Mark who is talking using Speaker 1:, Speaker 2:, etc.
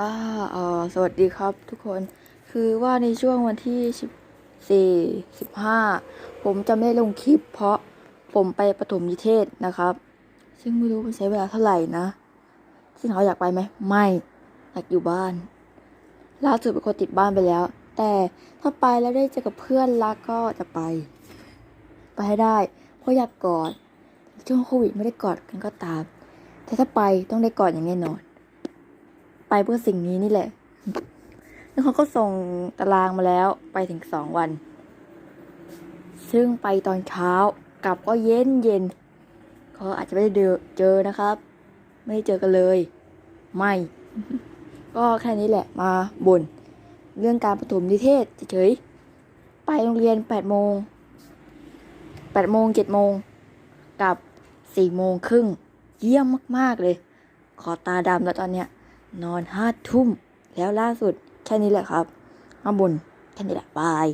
Speaker 1: อ่าเออสวัสดีครับทุกคน คือว่าในช่วงวันที่สิบสี่สิบห้าผมจะไม่ลงคลิป เพราะผมไปประถมนิเทศนะครับ ซึ่งไม่รู้มันใช้เวลาเท่าไหร่นะ ซึ่งเขาอยากไปไหม ไม่ อยากอยู่บ้าน ล่าสุดเป็นคนติดบ้านไปแล้ว แต่ถ้าไปแล้วได้เจอกับเพื่อนรักก็จะไป ไปให้ได้ เพราะอยากกอด ช่วงโควิดไม่ได้กอดกันก็ตาม แต่ถ้าไปต้องได้กอดอย่างแน่นอน เพื่อสิ่งนี้นี่แหละ แล้วเขาก็ส่งตารางมาแล้วไปถึงสองวัน ซึ่งไปตอนเช้ากลับก็เย็นเย็นก็อาจจะไม่ได้เจอนะครับ ไม่ได้เจอกันเลย ไม่ ก็แค่นี้แหละมาบน่นเรื่องการประถมนิเทศเฉยๆไปโรงเรียนแปดโมงแปดโมงเจ็ดโมงกลับสี่โมงครึ่งเยี่ยมมาก ๆ เลย ขอตาดำแล้วตอนเนี้ย นอนห้าทุ่ม แล้วล่าสุดแค่นี้แหละครับ ข้างบนแค่นี้แหละบาย